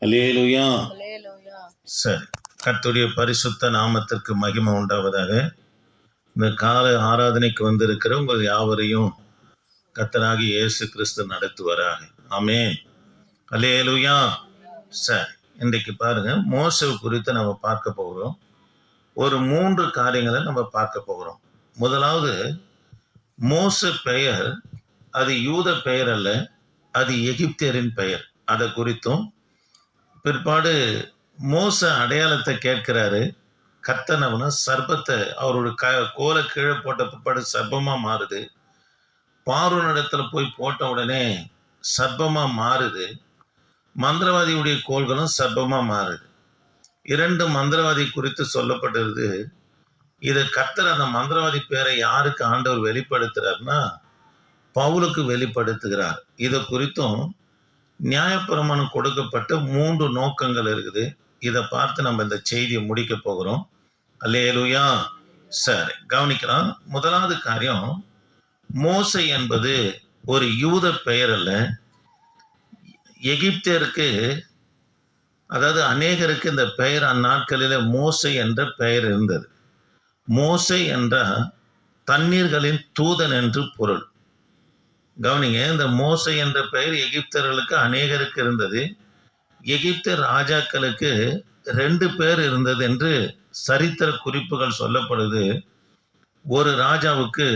அல்லேலூயா. சரி. கர்த்தருடைய பரிசுத்த நாமத்திற்கு மகிமை உண்டாவதாக. இந்த கால ஆராதனைக்கு வந்திருக்கிற உங்கள் யாவரையும் கர்த்தராகி இயேசு கிறிஸ்து நடத்துவராக. ஆமென். அல்லேலூயா. சரி. இன்றைக்கு பாருங்க மோசவு குறித்து நம்ம பார்க்க போகிறோம். ஒரு மூன்று காரியங்களை நம்ம பார்க்க போகிறோம். முதலாவது மோச பெயர் அது யூத பெயர் அல்ல அது எகிப்தியரின் பெயர். அதை குறித்தும் பிற்பாடு மோச அடையாளத்தை கேட்கிறாரு. கத்தனவன சர்பத்தை அவரோட க கோலை கீழே போட்ட பிற்பாடு சர்பமாக மாறுது. பார்வனிடத்துல போய் போட்ட உடனே சர்பமாக மாறுது. மந்திரவாதியுடைய கோள்களும் சர்பமாக மாறுது. இரண்டு மந்திரவாதி குறித்து சொல்லப்பட்டிருது இது கத்தர் அந்த மந்திரவாதி பேரை யாருக்கு ஆண்டவர் வெளிப்படுத்துறாருன்னா பவுலுக்கு வெளிப்படுத்துகிறார். இதை குறித்தும் நியாயப்பிரமாணம் கொடுக்கப்பட்ட மூன்று நோக்கங்கள் இருக்குது. இதை பார்த்து நம்ம இந்த செய்தியை முடிக்க போகிறோம். அல்லேலுயா. சரி கவனிக்கலாம் முதலாவது காரியம் மோசை என்பது ஒரு யூத பெயர் அல்ல. எகிப்தியருக்கு அதாவது அநேகருக்கு இந்த பெயர் அந்நாட்களில் மோசை என்ற பெயர் இருந்தது. மோசை என்றால் தண்ணீர்களின் தூதன் என்று பொருள். கவனிங்க இந்த மோசை என்ற பெயர் எகிப்தர்களுக்கு அநேகருக்கு இருந்தது. எகிப்த ராஜாக்களுக்கு ரெண்டு பேர் இருந்தது என்று சரித்திர குறிப்புகள் சொல்லப்படுது. ஒரு ராஜாவுக்கு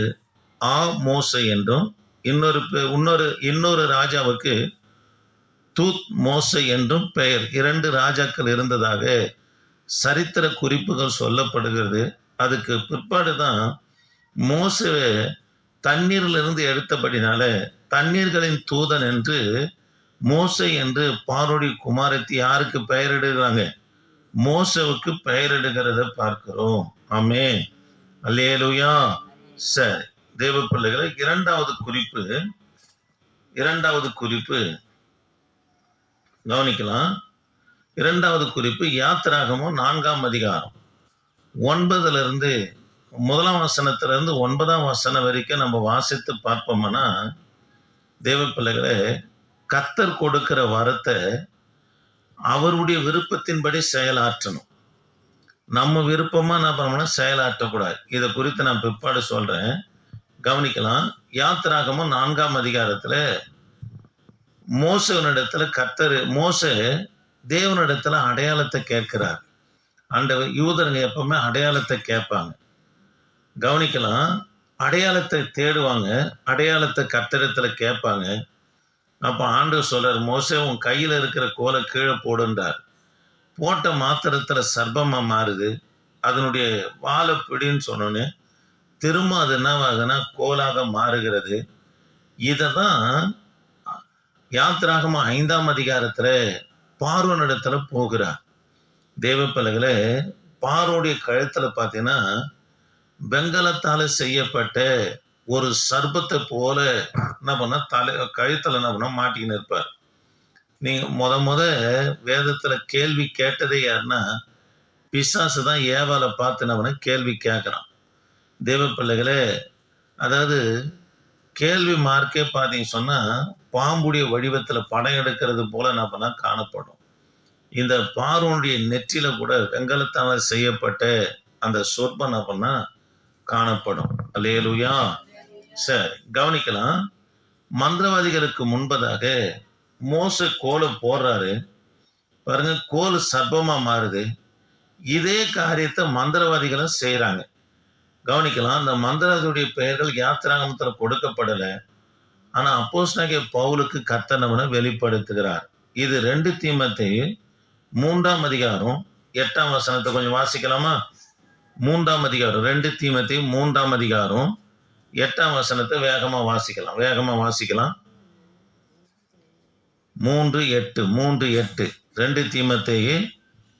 ஆ மோசை என்றும் இன்னொரு இன்னொரு இன்னொரு ராஜாவுக்கு தூத் மோசை என்றும் பெயர். இரண்டு ராஜாக்கள் இருந்ததாக சரித்திர குறிப்புகள் சொல்லப்படுகிறது. அதுக்கு பிற்பாடு தான் மோசை தண்ணீரிலிருந்து எடுத்தபடினால தண்ணீர்களின் தூதன் என்று மோசை என்று பாரோடி குமாரத்தி யாருக்கு பெயரிடுகிறாங்க? மோசவுக்கு பெயரிடுகிறத பார்க்கிறோம். ஆமே அல்லேலுயா. சரி தேவ பிள்ளைகளை இரண்டாவது குறிப்பு இரண்டாவது குறிப்பு கவனிக்கலாம். இரண்டாவது குறிப்பு யாத்திராகமும் நான்காம் அதிகாரம் ஒன்பதுல இருந்து முதலாம் வசனத்துல இருந்து ஒன்பதாம் வசனம் வரைக்கும் நம்ம வாசித்து பார்ப்போம்னா தேவப்பிள்ளைகளே கத்தர் கொடுக்கிற வரத்தை அவருடைய விருப்பத்தின்படி செயலாற்றணும். நம்ம விருப்பமா என்ன பண்ணோம்னா செயலாற்றக்கூடாது. இதை குறித்து நான் பிற்பாடு சொல்றேன். கவனிக்கலாம். யாத்திராகமும் நான்காம் அதிகாரத்தில் மோசவனிடத்தில் கத்தர் மோச தேவனிடத்துல அடையாளத்தை கேட்கிறார். அந்த யூதர்கள் எப்பவுமே அடையாளத்தை கேட்பாங்க. கவனிக்கலாம். அடையாளத்தை தேடுவாங்க. அடையாளத்தை கத்திரத்தில் கேட்பாங்க. அப்போ ஆண்டு சொல்கிறார் மோசே உன் கையில் இருக்கிற கோலை கீழே போடுன்றார். போட்ட மாத்திரத்தில் சர்பமாக மாறுது. அதனுடைய வாழை பிடின்னு சொன்னோன்னே திரும்ப அது என்னவாகுதுன்னா கோலாக மாறுகிறது. இதை தான் யாத்திராகமா ஐந்தாம் அதிகாரத்தில் பார்வனிடத்தில் போகிறார். தேவ பிள்ளைகளே பாரோடைய கழுத்தில் பார்த்தீங்கன்னா வெங்கலத்தால செய்யப்பட்ட ஒரு சர்பத்தை போல என்ன பண்ண தலை கழுத்தில் என்ன பண்ண மாட்டிக்கின்னு இருப்பார். நீங்க முத முத வேதத்துல கேள்வி கேட்டதே யாருன்னா பிசாசு தான் ஏவால பார்த்து என்ன பண்ண கேள்வி கேட்குறான். தேவ பிள்ளைகளே அதாவது கேள்வி மார்க்கே பார்த்தீங்க சொன்னா பாம்புடைய வடிவத்துல படம் எடுக்கிறது போல என்ன பண்ணா காணப்படும். இந்த பார்வனுடைய நெற்றில கூட வெங்கலத்தால செய்யப்பட்ட அந்த சொற்பம் என்ன பண்ணா காணப்படும். அலேலுயா சரி கவனிக்கலாம். மந்திரவாதிகளுக்கு முன்பதாக மோச கோலை போடுறாரு. பாருங்க கோல் சர்ப்பமா மாறுது. இதே காரியத்தை மந்திரவாதிகளும் செய்யறாங்க கவனிக்கலாம் அந்த மந்திரவாதியுடைய பெயர்கள் யாத்திராங்கத்தில் கொடுக்கப்படலை. ஆனா அப்போஸ்தலனாகிய பவுலுக்கு கத்தனவனை வெளிப்படுத்துகிறார். இது ரெண்டு தீமத்தையும் மூன்றாம் அதிகாரம் எட்டாம் வசனத்தை கொஞ்சம் வாசிக்கலாமா? மூன்றாம் அதிகாரம் ரெண்டு தீமத்தி மூன்றாம் அதிகாரம் எட்டாம் வசனத்தை வேகமா வாசிக்கலாம். வேகமா வாசிக்கலாம். மூன்று எட்டு மூன்று எட்டு. ரெண்டு தீமத்தையே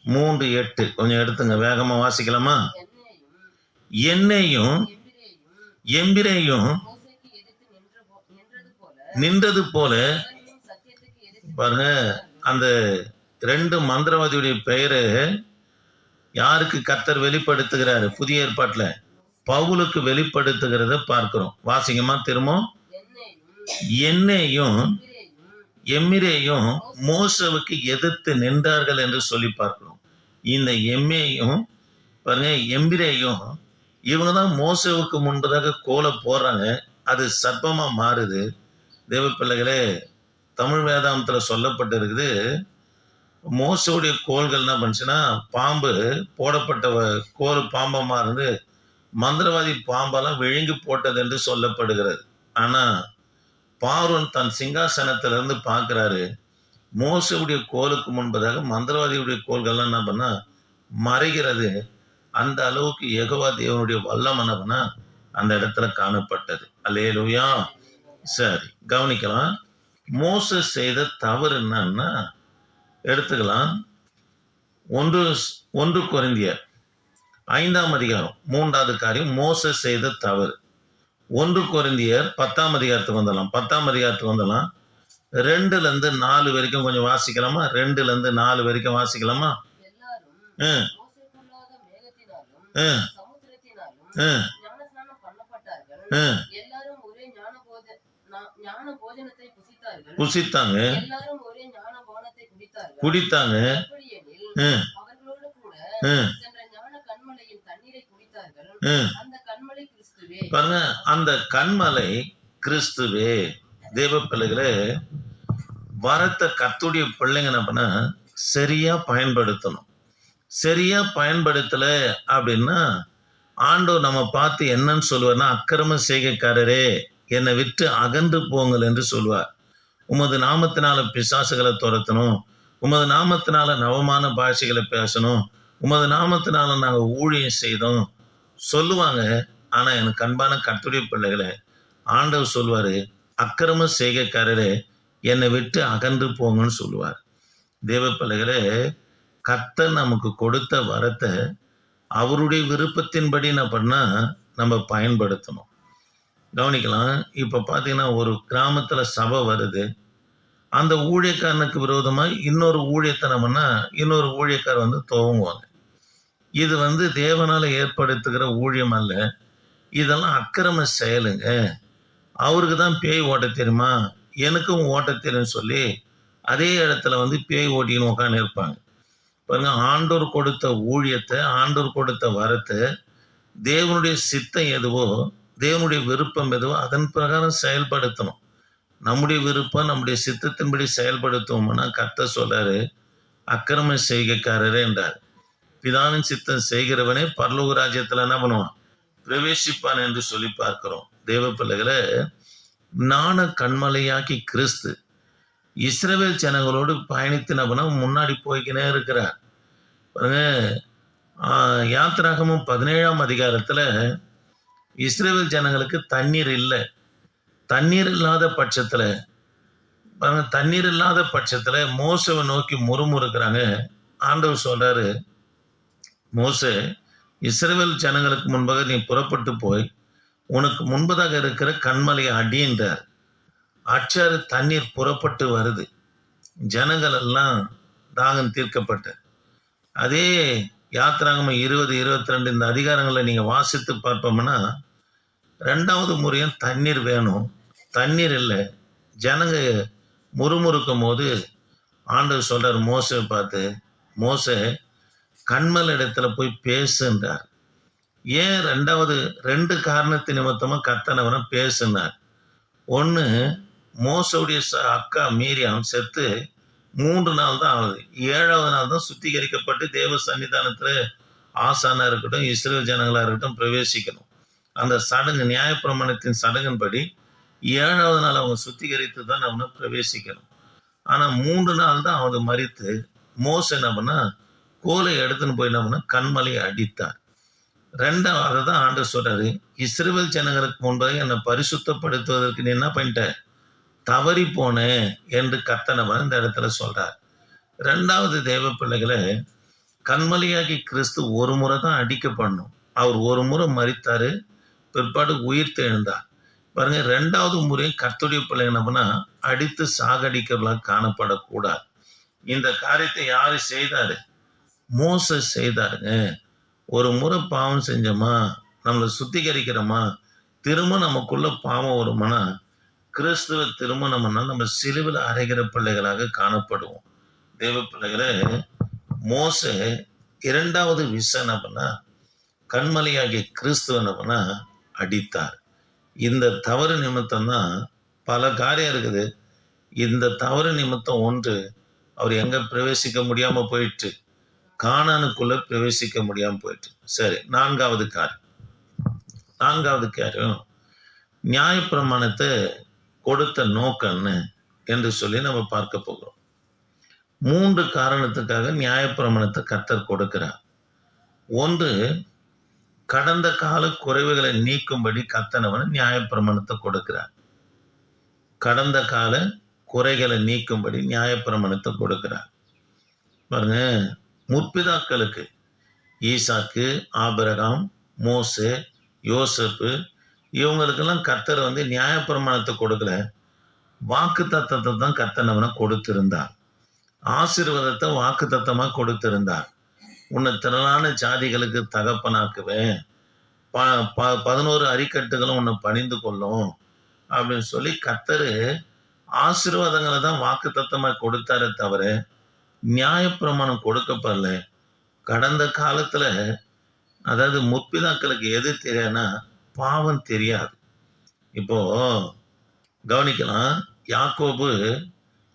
மூன்று எட்டு. கொஞ்சம் எடுத்துங்க. வேகமா வாசிக்கலாமா? என்னையும் எம்பிரையும் நின்றது போல பாருங்க அந்த ரெண்டு மந்திரவாதியுடைய பெயரு யாருக்கு கத்தர் வெளிப்படுத்துகிறாரு? புதிய ஏற்பாட்டுல. பவுலுக்கு வெளிப்படுத்துகிறத பார்க்கிறோம். வாசிங்கம்மா திரும்பவும். என்னையும் எம்மிரேயும் மோசவுக்கு எதிர்த்து நின்றார்கள் என்று சொல்லி பார்க்கிறோம். இந்த எம்மேயும் பாருங்க எம்பிரேயும் இவங்க தான் மோசவுக்கு முன்பதாக கோலை போடுறாங்க. அது சர்ப்பமாக மாறுது. தேவ பிள்ளைகளே தமிழ் வேதாந்தத்தில் சொல்லப்பட்டிருக்குது. மோசோடைய கோள்கள் என்ன பண்ணுச்சுன்னா பாம்பு போடப்பட்ட கோல் பாம்பமாக இருந்து மந்திரவாதி பாம்பெல்லாம் விழுங்கி போட்டது என்று சொல்லப்படுகிறது. ஆனால் பார்வன் தன் சிங்காசனத்திலிருந்து பார்க்குறாரு மோசவுடைய கோலுக்கு முன்பதாக மந்திரவாதியுடைய கோல்கள்லாம் என்ன பண்ணால் மறைகிறது. அந்த அளவுக்கு யெகோவா தேவனுடைய வல்லம் என்ன பண்ணால் அந்த இடத்துல காணப்பட்டது. அல்லேலூயா! சரி கவனிக்கலாம். மோச செய்த தவறு என்னன்னா எடுத்துக்கலாம். ஒன்று ஒன்று குறைந்தியர் ஐந்தாம் அதிகாரம் மூன்றாவது காரியம் மோச செய்த தவறு. ஒன்று குறைந்தியர் பத்தாம் அதிகாரத்துக்கு வந்துடலாம் பத்தாம் அதிகாரத்துக்கு வந்துடலாம் ரெண்டுல இருந்து நாலு வரைக்கும் கொஞ்சம் வாசிக்கலாமா? ரெண்டுல இருந்து நாலு வரைக்கும் வாசிக்கலாமா? ம். மோசமில்லாத மேகத்தினாலும் ம். ம். எல்லாரும் ஒரே ஞான போத நா- ஞான போஜனத்தை புசித்தார்கள் புசித்தாங்க. குடித்தாங்க. பாருங்க அந்த கண்மலை கிறிஸ்துவே. தேவ பிள்ளைகளே வரத்தை கத்துடைய பிள்ளைங்க என்ன பண்ண சரியா பயன்படுத்தணும். சரியா பயன்படுத்தல அப்படின்னா ஆண்டவர் நம்ம பார்த்து என்னன்னு சொல்லுவார்னா அக்கிரம செய்கைக்காரரே. என்னை விட்டு அகன்று போங்கள் என்று சொல்வார். உமது நாமத்தினால பிசாசுகளை துரத்தணும். உமது நாமத்தினால நவமான பாஷைகளை பேசணும். உமது நாமத்தினால நாங்கள் ஊழியம் செய்தோம். சொல்லுவாங்க ஆனால் எனக்கு அன்பான கத்துடைய பிள்ளைகளை ஆண்டவர் சொல்வார் அக்கிரம செய்கைக்காரரே என்னை விட்டு அகன்று போங்கன்னு சொல்லுவார். தேவ பிள்ளைகளே கர்த்தர் நமக்கு கொடுத்த வரத்தை அவருடைய விருப்பத்தின்படி என்ன பண்ணா நம்ம பயன்படுத்தணும். கவனிக்கலாம். இப்போ பார்த்தீங்கன்னா ஒரு கிராமத்தில் சபை வருது. அந்த ஊழியக்காரனுக்கு விரோதமாக இன்னொரு ஊழியத்தை நம்மனா இன்னொரு ஊழியக்காரர் வந்து துவங்குவாங்க. இது வந்து தேவனால் ஏற்படுத்துகிற ஊழியம் அல்ல. இதெல்லாம் அக்கிரம செயலுங்க. அவருக்கு தான் பேய் ஓட்ட தெரியுமா? எனக்கும் ஓட்ட தெரியும் சொல்லி அதே இடத்துல வந்து பேய் ஓட்டின்னு உட்காந்து இருப்பாங்க. பாருங்க ஆண்டோர் கொடுத்த ஊழியத்தை ஆண்டோர் கொடுத்த வரத்தை தேவனுடைய சித்தம் எதுவோ தேவனுடைய விருப்பம் எதுவோ அதன் பிரகாரம் செயல்படுத்தணும். நம்முடைய விருப்பம் நம்முடைய சித்தத்தின்படி செயல்படுத்துவோம்னா கத்த சொல்றாரு அக்கிரம செய்கைக்காரரே என்றார். பிதாவின் சித்தம் செய்கிறவனே பரலோக ராஜ்யத்தில் என்ன பண்ணுவான்? பிரவேசிப்பான் என்று சொல்லி பார்க்கிறோம். தேவ பிள்ளைகளை நாண கண்மலையாக்கி கிறிஸ்து இஸ்ரவேல் ஜனங்களோடு பயணித்து முன்னாடி போய்க்கினே இருக்கிறார். பாருங்க ஆஹ், யாத்திராகமும் பதினேழாம் அதிகாரத்துல இஸ்ரேல் ஜனங்களுக்கு தண்ணீர் இல்லை. தண்ணீர் இல்லாத பட்சத்தில் தண்ணீர் இல்லாத பட்சத்தில் மோசவை நோக்கி முறுமுறுக்கிறாங்க. ஆண்டவர் சொல்கிறாரு மோசே இஸ்ரேல் ஜனங்களுக்கு முன்பாக நீ புறப்பட்டு போய் உனக்கு முன்பதாக இருக்கிற கண்மலையை அடின்றார் அச்சாறு தண்ணீர் புறப்பட்டு வருது. ஜனங்கள் எல்லாம் தாகம் தீர்க்கப்பட்டு அதே யாத்திராகம இருபது இருபத்தி ரெண்டு இந்த அதிகாரங்களை நீங்கள் வாசித்து பார்ப்போம்னா ரெண்டாவது முறையும் தண்ணீர் வேணும். தண்ணீர் இல்லை. ஜனங்க முறுமுறுக்கும் போது ஆண்டவர் சொல்கிறார் மோசை பார்த்து மோசை கண்மல் இடத்துல போய் பேசுன்றார். ஏன் ரெண்டாவது ரெண்டு காரணத்து நிமித்தமா கத்தனவன பேசுனார்? ஒன்று மோசவுடைய அக்கா மீரியாம் செத்து மூன்று நாள் தான் ஆகுது ஏழாவது நாள் தான் சுத்திகரிக்கப்பட்டு தேவ சன்னிதானத்தில் ஆசானா இருக்கட்டும் இஸ்ரேல் ஜனங்களா இருக்கட்டும் பிரவேசிக்கணும். அந்த சடங்கு நியாயப்பிரமாணத்தின் சடங்கின்படி ஏழாவது நாள் அவங்க சுத்திகரித்து தான் அவனை பிரவேசிக்கணும். ஆனால் மூன்று நாள் தான் அவங்க மறித்து மோச என்ன பண்ணா கோலை எடுத்துன்னு போய் என்ன பண்ணா கண்மலையை அடித்தார். ரெண்டாவது தான் ஆண்டு சொல்றாரு இஸ்ரேல் ஜனங்களுக்கு முன்பாக என்னை பரிசுத்தப்படுத்துவதற்கு நீ என்ன பண்ணிட்ட? தவறி போனேன் என்று கத்தனவன் இந்த இடத்துல சொல்றார். ரெண்டாவது தேவ பிள்ளைகளை கண்மலையாகி கிறிஸ்து ஒரு முறை தான் அடிக்கப்படணும். அவர் ஒரு முறை மறித்தாரு பிற்பாடு உயிர் தெழுந்தார் பாருங்க ரெண்டாவது முறையும் கர்த்துடைய பிள்ளை என்னப்பன்னா அடித்து சாகடிக்கிறவர்களாக காணப்படக்கூடாது. இந்த காரியத்தை யாரு செய்தாரு? மோச செய்தாருங்க. ஒரு முறை பாவம் செஞ்சோமா நம்மளை சுத்திகரிக்கிறோமா திரும்ப நமக்குள்ள பாவம் வருமானா கிறிஸ்துவ திருமணம்னா நம்ம சிலுவில் அறைகிற பிள்ளைகளாக காணப்படுவோம். தேவ பிள்ளைகளை மோச இரண்டாவது விஷயம் என்ன பண்ணா கண்மலையாகிய கிறிஸ்துவ என்ன பண்ணா அடித்தார். இந்த தவறு நிமித்தம் தான் பல காரியம் இருக்குது. இந்த தவறு நிமித்தம் ஒன்று அவர் எங்க பிரவேசிக்க முடியாம போயிட்டு கானானுக்குள்ள பிரவேசிக்க முடியாம போயிட்டு சரி நான்காவது காரியம். நான்காவது காரியம் நியாயப்பிரமாணத்தை கொடுத்த நோக்கம்னு என்று சொல்லி நம்ம பார்க்க போகிறோம். மூன்று காரணத்துக்காக நியாயப்பிரமாணத்தை கத்தர் கொடுக்கிறார். ஒன்று கடந்த கால குறைவுகளை நீக்கும்படி கத்தனவன் நியாயப்பிரமாணத்தை கொடுக்கிறார். கடந்த கால குறைகளை நீக்கும்படி நியாயப்பிரமாணத்தை கொடுக்கிறார். பாருங்க முற்பிதாக்களுக்கு ஈசாக்கு ஆபிரகாம் மோசு யோசப்பு இவங்களுக்கெல்லாம் கர்த்தர் வந்து நியாயப்பிரமாணத்தை கொடுக்கல. வாக்கு தத்தத்தை தான் கர்த்தனவனை கொடுத்திருந்தார். ஆசீர்வாதத்தை வாக்கு தத்தமாக கொடுத்திருந்தார். உன்னை திரளான ஜாதிகளுக்கு தகப்பனாக்குவேன். ப ப பதினோரு அரிக்கட்டுகளும் உன்னை பணிந்து கொள்ளும் அப்படின்னு சொல்லி கத்தரு ஆசீர்வாதங்களை தான் வாக்கு தத்தமாக கொடுத்தாரே தவிர நியாயப்பிரமாணம் கொடுக்கப்படல. கடந்த காலத்தில் அதாவது முற்பிதாக்களுக்கு எது தெரியாதுன்னா பாவம் தெரியாது. இப்போ கவனிக்கலாம் யாக்கோபு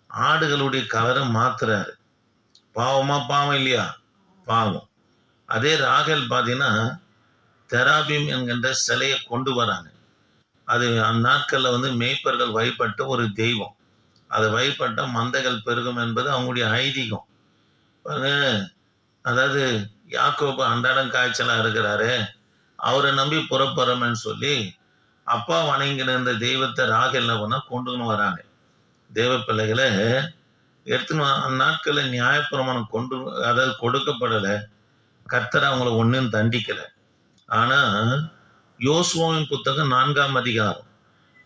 ஆடுகளுடைய கலரை மாத்துறாரு. பாவமா பாவம் இல்லையா? பாவம். அதே ராகல் பார்த்தீங்கன்னா தெராபிம் என்கின்ற சிலையை கொண்டு வராங்க. அது அந்நாட்களில் வந்து மேய்ப்பர்கள் வழிபட்ட ஒரு தெய்வம். அதை வழிபட்ட மந்தைகள் பெருகும் என்பது அவங்களுடைய ஐதீகம். அதாவது யாக்கோபு அன்றாடம் காய்ச்சலாக இருக்கிறாரு. அவரை நம்பி புறப்படுறோம்னு சொல்லி அப்பா வணங்கின இந்த தெய்வத்தை ராகல் என்ன பண்ணால் கொண்டுன்னு வராங்க. தெய்வ பிள்ளைகளை எடுத்துன்னு அந்நாட்களில் நியாயப்பிரமாணம் கொண்டு அதாவது கொடுக்கப்படலை. கர்த்தர் அவங்கள ஒன்றும் தண்டிக்கலை. ஆனால் யோசுவாவின் புத்தகம் நான்காம் அதிகாரம்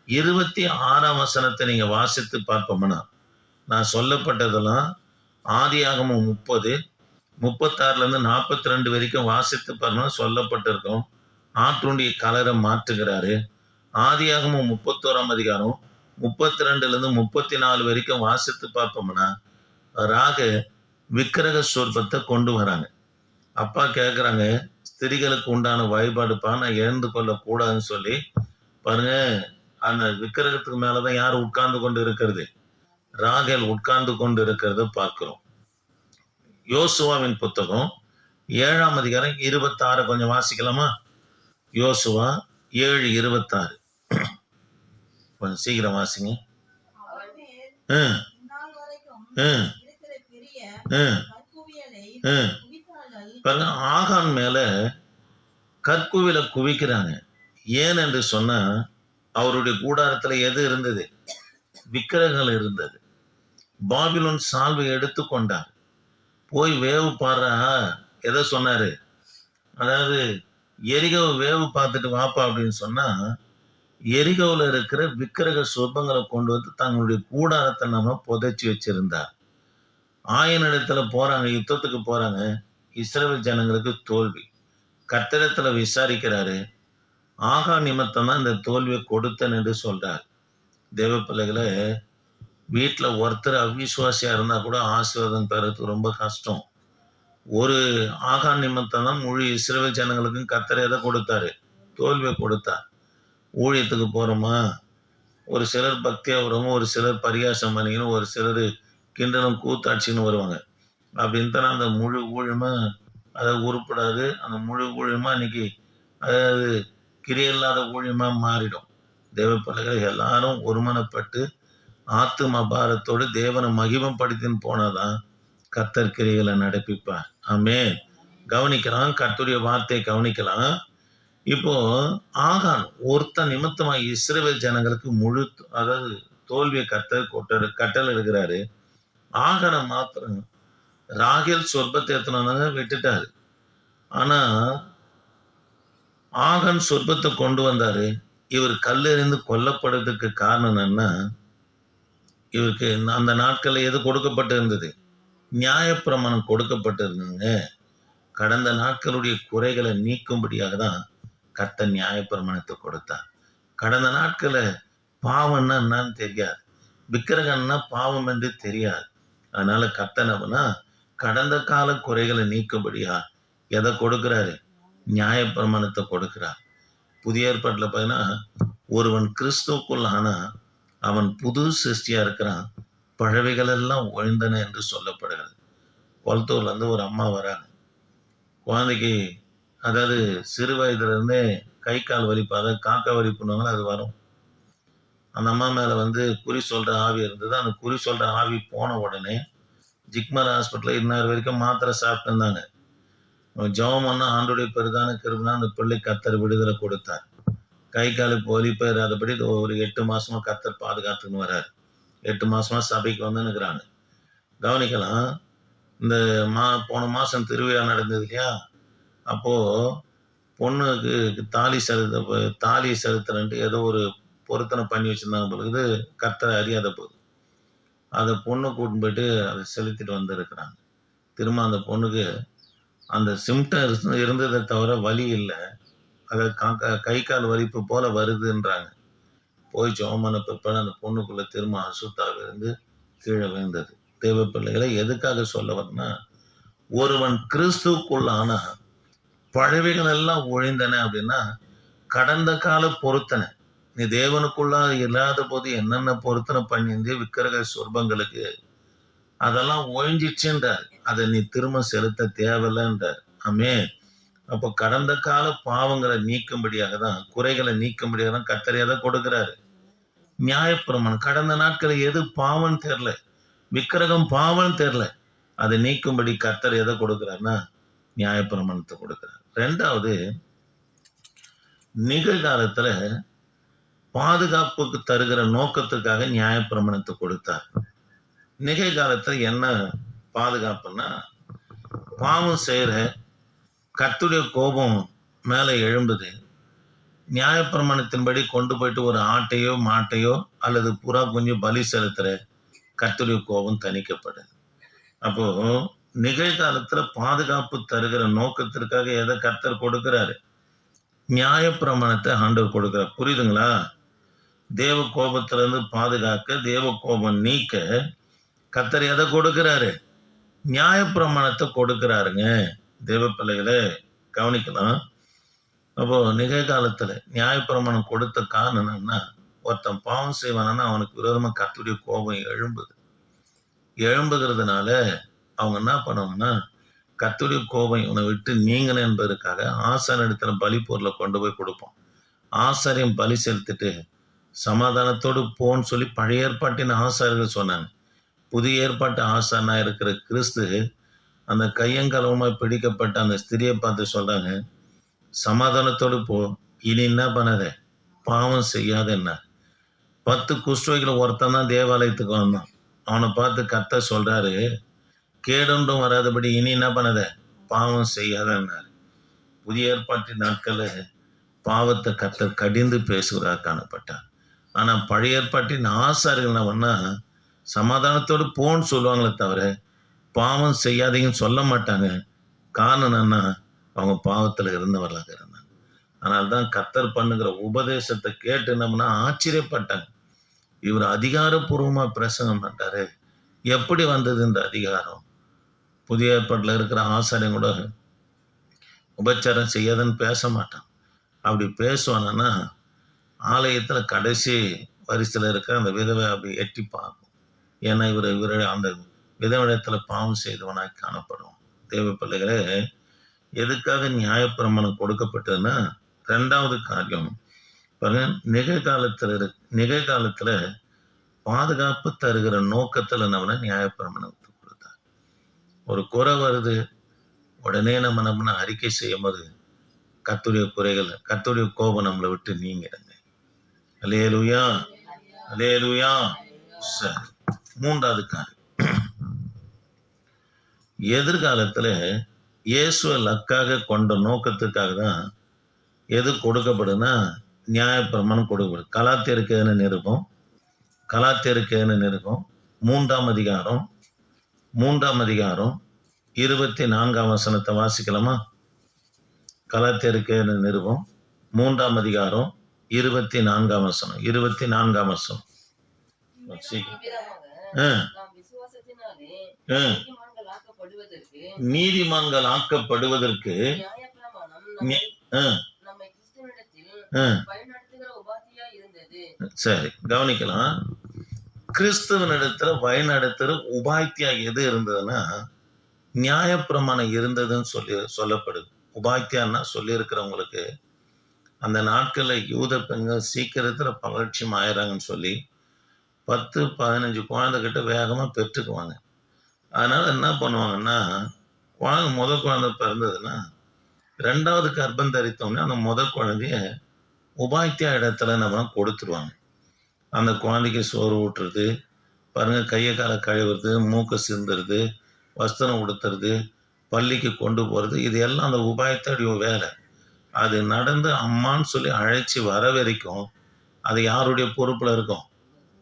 இருபத்தி ஆறாம் வசனத்தை நீங்கள் வாசித்து பார்ப்போம்னா நான் சொல்லப்பட்டதெல்லாம் ஆதியாகமும் முப்பது முப்பத்தாறுலேருந்து நாற்பத்தி ரெண்டு வரைக்கும் வாசித்து பாருங்க சொல்லப்பட்டிருக்கோம். ஆற்றுண்டிய கலரை மாற்றுகிறாரு. ஆதியாகமும் முப்பத்தோராம் அதிகாரம் முப்பத்தி ரெண்டுலேருந்து முப்பத்தி நாலு வரைக்கும் வாசித்து பார்ப்போம்னா ராக விக்கிரக சொற்பத்தை கொண்டு வராங்க. அப்பா கேட்குறாங்க ஸ்திரிகளுக்கு உண்டான வழிபாடுப்பா நான் எழுந்து கொள்ளக்கூடாதுன்னு சொல்லி. பாருங்க அந்த விக்கிரகத்துக்கு மேலே தான் யார் உட்கார்ந்து கொண்டு இருக்கிறது? ராகல் உட்கார்ந்து கொண்டு இருக்கிறத பார்க்குறோம். யோசுவாவின் புத்தகம் ஏழாம் அதிகாரம் இருபத்தாறு. கொஞ்சம் வாசிக்கலாமா? யோசுவா ஏழு இருபத்தாறு. கொஞ்சம் சீக்கிரம் வாசிங்க. ம், ம், ம், ம். ஆகான் மேல கற்குவில குவிக்கிறாங்க. ஏன் என்று சொன்னா அவருடைய கூடாரத்துல எது இருந்தது? விக்கிரகங்கள் இருந்தது. பாபிலோன் சால்வை எடுத்து கொண்டார். போய் வேவு பாடுறா எதை சொன்னாரு? அதாவது எரிகவு வேவு பார்த்துட்டு வாப்பா அப்படின்னு சொன்னா எரிகவுல இருக்கிற விக்கிரக சொப்பங்களை கொண்டு வந்து தங்களுடைய கூடாரத்தை நம்ம புதைச்சி வச்சிருந்தார். ஆயனிடத்துல போறாங்க யுத்தத்துக்கு போறாங்க இஸ்ரேல் ஜனங்களுக்கு தோல்வி. கத்திரத்துல விசாரிக்கிறாரு ஆகா நிமித்தம் தான் இந்த தோல்வியை கொடுத்தன் என்று சொல்றார். தேவ பிள்ளைகளை வீட்டில் ஒருத்தர் அவிசுவாசியா இருந்தா கூட ஆசீர்வாதம் பெறது ரொம்ப கஷ்டம். ஒரு ஆகா நிமித்தம் தான் முழு இஸ்ரேல் ஜனங்களுக்கும் கத்திரையை கொடுத்தாரு? தோல்வியை கொடுத்தார். ஊழியத்துக்கு போகிறோமா ஒரு சிலர் பக்தியாக வருவாங்க ஒரு சிலர் பரிகாசம் பண்ணிக்கணும் ஒரு சிலர் கிண்டனம் கூத்தாட்சின்னு வருவாங்க. அப்படின்னு தானே அந்த முழு ஊழியமாக அதை உருப்படாது. அந்த முழு ஊழியமாக இன்னைக்கு அதாவது கிரியில்லாத ஊழியமாக மாறிடும். தேவ எல்லாரும் ஒருமனப்பட்டு ஆத்தும பாரத்தோடு தேவனை மகிமைப்படுத்தின்னு போனாதான் கத்தர் கிரிகளை நடப்பிப்பார். ஆமே கவனிக்கலாம். கத்துடைய வார்த்தையை கவனிக்கலாம். இப்போ ஆகான் ஒருத்த நிமித்தமா இஸ்ரவேல் ஜனங்களுக்கு முழு அதாவது தோல்வியை கத்தர் கொட்ட கட்டல் இருக்கிறாரு. ஆகனை மாத்திரம் ராகேல் சொர்பத்தை எத்தனாங்க விட்டுட்டாரு. ஆனா ஆகன் சொர்பத்தை கொண்டு வந்தாரு. இவர் கல்லெறிந்து கொல்லப்படுறதுக்கு காரணம் என்னன்னா இவருக்கு அந்த நாட்கள்ல எது கொடுக்கப்பட்டு இருந்தது நியாயப்பிரமாணம் கொடுக்கப்பட்டிருந்ததுங்க. கடந்த நாட்களுடைய குறைகளை நீக்கும்படியாக தான் கர்த்தன் நியாயப்பிரமாணத்தை கொடுத்தார். கடந்த நாட்களை பாவம்னா என்னன்னு தெரியாது. விக்கிரகம்னா பாவம் என்று தெரியாது. அதனால கத்தனவனா கடந்த கால குறைகளை நீக்கும்படியா எதை கொடுக்கிறாரு? நியாயப்பிரமாணத்தை கொடுக்கிறார். புதிய ஏற்பாட்டில் பார்த்தீங்கன்னா ஒருவன் கிறிஸ்துவுக்குள் ஆனா அவன் புது சிருஷ்டியா இருக்கிறான். பழவைகள் எல்லாம் ஒழிந்தன என்று சொல்லப்படுகிறது. குளத்தூர்ல இருந்து ஒரு அம்மா வராங்க. குழந்தைக்கு அதாவது சிறு வயதுல இருந்தே கை கால் வலிப்பு அதாவது காக்கா வலிப்புனாங்களோ அது வரும். அந்த அம்மா மேல வந்து குறி சொல்ற ஆவி இருந்தது. அந்த குறி சொல்ற ஆவி போன உடனே ஜிக்மர் ஹாஸ்பிட்டலில் இன்னார் வரைக்கும் மாத்திரை சாப்பிட்டு இருந்தாங்க. ஜெபம் பண்ணா ஆண்டுடைய பெருதான கிருபனா அந்த பிள்ளை கத்தர் விடுதலை கொடுத்தார். கை காலுக்கு வலிப்பு இராதபடி ஒரு எட்டு மாசமா கத்தர் பாதுகாத்துன்னு வர்றாரு எட்டு மாசமா சபைக்கு வந்து நிற்கிறாங்க கவனிக்கலாம். இந்த மா போன மாசம் திருவிழா நடந்தது இல்லையா? அப்போது பொண்ணுக்கு தாலி செலுத்த தாலி செலுத்துறன்ட்டு ஏதோ ஒரு பொருத்தனை பண்ணி வச்சுருந்தாங்க போல இது கத்தரை அறியாத போது. அதை பொண்ணு கூட்டின்னு போயிட்டு அதை செலுத்திட்டு வந்திருக்கிறாங்க. திரும்ப அந்த பொண்ணுக்கு அந்த சிம்டம் இருந்ததை தவிர வலி இல்லை. அதை கா- கை கால் வலிப்பு போல வருதுன்றாங்க. போய் ஜோமான பிற்பாடு அந்த பொண்ணுக்குள்ள திரும்ப அசுத்தாக இருந்து கீழே விழுந்தது. தேவ பிள்ளைகளை எதுக்காக சொல்ல வரனா ஒருவன் கிறிஸ்துக்குள்ளானா பழவைகள் எல்லாம் ஒழிந்தன அப்படின்னா கடந்த கால பொருத்தனை. நீ தேவனுக்குள்ளாக இல்லாத போது என்னென்ன பொருத்தனை பண்ணியிருந்தே விக்கிரக சொர்பங்களுக்கு அதெல்லாம் ஒழிஞ்சிச்சுன்றார் அதை நீ திரும்ப செலுத்த தேவையில்லைன்றார். ஆமே அப்போ கடந்த கால பாவங்களை நீக்கும்படியாக தான் குறைகளை நீக்கும்படியாக தான் கத்தரையாக தான் கொடுக்குறாரு? நியாயப்பிரமாணம். கடந்த நாட்களில் எது பாவம் தெரில. விக்கிரகம் பாவம் தெரில. அதை நீக்கும்படி கத்தர் எதை கொடுக்குறாருன்னா நியாயப்பிரமாணத்தை கொடுக்குறாரு. ரெண்டாவது நிகழ்காலத்துல பாதுகாப்புக்கு தருகிற நோக்கத்துக்காக நியாயப்பிரமணத்தை கொடுத்தார். நிகழ்காலத்துல என்ன பாதுகாப்புன்னா பாவம் செய்யற கத்துடைய கோபம் மேலே எழும்புது. நியாயப்பிரமாணத்தின்படி கொண்டு போயிட்டு ஒரு ஆட்டையோ மாட்டையோ அல்லது புறா குஞ்சு பலி செலுத்துற கத்துடைய கோபம் தணிக்கப்படுது. அப்போ நிகழ்காலத்துல பாதுகாப்பு தருகிற நோக்கத்திற்காக எதை கர்த்தர் கொடுக்கிறாரு? நியாயப்பிரமாணத்தை ஆண்டவர் கொடுக்கிறார். புரியுதுங்களா? தேவ கோபத்திலிருந்து பாதுகாக்க தேவ கோபம் நீக்க கத்தர் எதை கொடுக்கிறாரு? நியாயப்பிரமாணத்தை கொடுக்கிறாருங்க. தேவ பிள்ளைகளை கவனிக்கலாம். அப்போ நிகழ்காலத்துல நியாயப்பிரமாணம் கொடுத்த காரணம் என்னன்னா ஒருத்தன் பாவம் செய்வானா அவனுக்கு விரோதமா கத்துடைய கோபம் எழும்புது. எழும்புகிறதுனால அவங்க என்ன பண்ணுவாங்கன்னா கத்துடைய கோபம் இவனை விட்டு நீங்கணும் என்பதற்காக ஆசார இடத்துல பலி பொருளை கொண்டு போய் கொடுப்போம். ஆசாரியம் பலி செலுத்திட்டு சமாதானத்தோடு போன்னு சொல்லி பழைய ஏற்பாட்டின் ஆசாரிகள் சொன்னாங்க. புதிய ஏற்பாட்டு ஆசானா இருக்கிற கிறிஸ்து அந்த கையங்கலவமாக பிடிக்கப்பட்ட அந்த ஸ்திரியை பார்த்து சொல்றாங்க சமாதானத்தோடு போ இனி என்ன பண்ணாத? பாவம் செய்யாத என்ன? பத்து குஷ்டோகில ஒருத்தன் தான் தேவாலயத்துக்கு வந்தான். அவனை பார்த்து கத்த சொல்றாரு கேடொன்றும் வராதபடி இனி என்ன பண்ணத? பாவம் செய்யாதன்னாரு. புதிய ஏற்பாட்டின் நாட்களில் பாவத்தை கத்தர் கடிந்து பேசுகிறார் காணப்பட்டார். ஆனா பழைய ஏற்பாட்டின் ஆசாரிகள் என்ன பண்ணா சமாதானத்தோடு போன்னு சொல்லுவாங்களே தவிர பாவம் செய்யாதீங்கன்னு சொல்ல மாட்டாங்க. காரணம் என்னன்னா அவங்க பாவத்துல இருந்தவர்களாக இருந்தாங்க. அதனால தான் கத்தர் பண்ணுகிற உபதேசத்தை கேட்டு என்னம்னா ஆச்சரியப்பட்டாங்க. இவர் அதிகாரப்பூர்வமா பிரசங்கம் பண்ணிட்டாரு எப்படி வந்தது இந்த அதிகாரம்? புதிய ஏற்பாட்டில் இருக்கிற ஆசாரியம் கூட உபச்சாரம் செய்யாதுன்னு பேச மாட்டான். அப்படி பேசுவானா ஆலயத்துல கடைசி வரிசையில் இருக்க அந்த விதவை அப்படி எட்டி பார்க்கும். ஏன்னா இவர் இவர் அந்த விதவிடத்துல பாவம் செய்தவனாய் காணப்படும் தேவ பிள்ளைகளே எதுக்காக நியாயப்பிரமாணம் கொடுக்கப்பட்டதுன்னா ரெண்டாவது காரியம் பாருங்க நிகழ்காலத்துல இரு நிகழ்காலத்துல பாதுகாப்பு தருகிற நோக்கத்துல நம்மள நியாயப்பிரமணம் ஒரு குறை வருது உடனே நம்ம நம்ம அறிக்கை செய்யும் போது கத்துடைய குறைகள் கத்துடைய கோபம் நம்மளை விட்டு நீங்கிடுங்க. அலேலுயா அலேலுயா சரி மூன்றாவது காரியம். எதிர்காலத்துல இயேசுவை லக்காக கொண்ட நோக்கத்துக்காக தான் எது கொடுக்கப்படுதுன்னா நியாயப்பிரமாணம் கொடுக்கப்படும் கலாத்தியருக்கேன்னு நிருபம் கலாத்தியருக்கேன்னு நிருபம் மூன்றாம் அதிகாரம் மூன்றாம் அதிகாரம் இருபத்தி நான்காம் வசனத்தை வாசிக்கலாமா? கலாத்தியருக்கேன்னு நிருபம். மூன்றாம் அதிகாரம் இருபத்தி நான்காம் வசனம். இருபத்தி நான்காம் வசனம். நீதிமான்கள் ஆக்கப்படுவதற்கு சரி கவனிக்கலாம். கிறிஸ்துவனிடத்துல வழிநடத்துற உபாய்த்தியா எது இருந்ததுன்னா நியாயப்பிரமாணம் இருந்ததுன்னு சொல்லி சொல்லப்படுது. உபாய்த்தியான்னா சொல்லியிருக்கிறவங்களுக்கு அந்த நாட்களில் யூத பெண்கள் சீக்கிரத்தில் பலட்சியம் ஆயிடுறாங்கன்னு சொல்லி பத்து பதினஞ்சு குழந்தைகிட்ட வேகமாக பெற்றுக்குவாங்க. அதனால் என்ன பண்ணுவாங்கன்னா குழந்தை முத குழந்தை பிறந்ததுன்னா ரெண்டாவது கர்ப்பம் தரித்தோடனே அந்த முத குழந்தைய உபாய்த்தியா இடத்துல நம்ம கொடுத்துருவாங்க. அந்த குழந்தைக்கு சோறு ஊட்டுறது பாருங்கள் கையை காலை கழுவுறது மூக்கை சிந்துறது வஸ்திரம் உடுத்துறது பள்ளிக்கு கொண்டு போகிறது இது எல்லாம் அந்த உபாயத்தோடைய வேலை அது நடந்து அம்மான்னு சொல்லி அழைச்சி வர வரைக்கும் அது யாருடைய பொறுப்பில் இருக்கும்?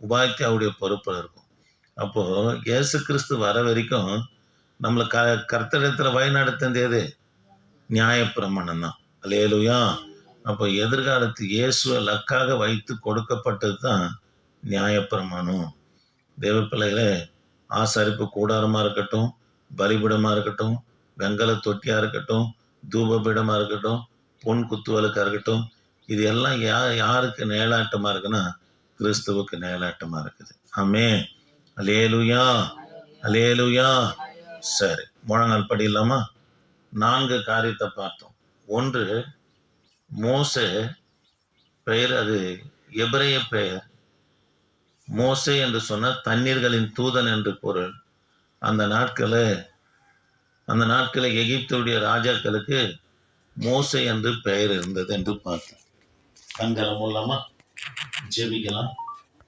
உபாயத்தியாவுடைய பொறுப்பில் இருக்கும். அப்போது இயேசு கிறிஸ்து வர வரைக்கும் நம்மளை க கர்த்தடத்தில் வழிநடத்துறது எது? நியாயப்பிரமாணம் தான். அல்லேலுயா. அப்போ எதிர்காலத்து இயேசுவை லக்காக வைத்து கொடுக்கப்பட்டது தான் நியாயப்பிரமாணம். தேவ பிள்ளைகளே ஆசாரிப்பு கூடாரமாக இருக்கட்டும் பலிபீடமாக இருக்கட்டும் வெங்கல தொட்டியாக இருக்கட்டும் தூபபீடமாக இருக்கட்டும் பொன் குத்துவலுக்காக இருக்கட்டும் இது எல்லாம் யா யாருக்கு நேலாட்டமாக இருக்குன்னா கிறிஸ்துவுக்கு நேலாட்டமாக இருக்குது. ஆமே அலேலுயா அலேலுயா சரி முழங்கால் படியில்லாமா? நான்கு காரியத்தை பார்த்தோம். ஒன்று மோச பெயர் அது எபிரேய பெயர். மோசே என்று சொன்னால் தண்ணீர்களின் தூதன் என்று பொருள். அந்த நாட்களில் அந்த நாட்களில் எகிப்துடைய ராஜாக்களுக்கு மோசை என்று பெயர் இருந்தது என்று பார்த்தேன் கண்களை மூலமா ஜெபிக்கலாம்.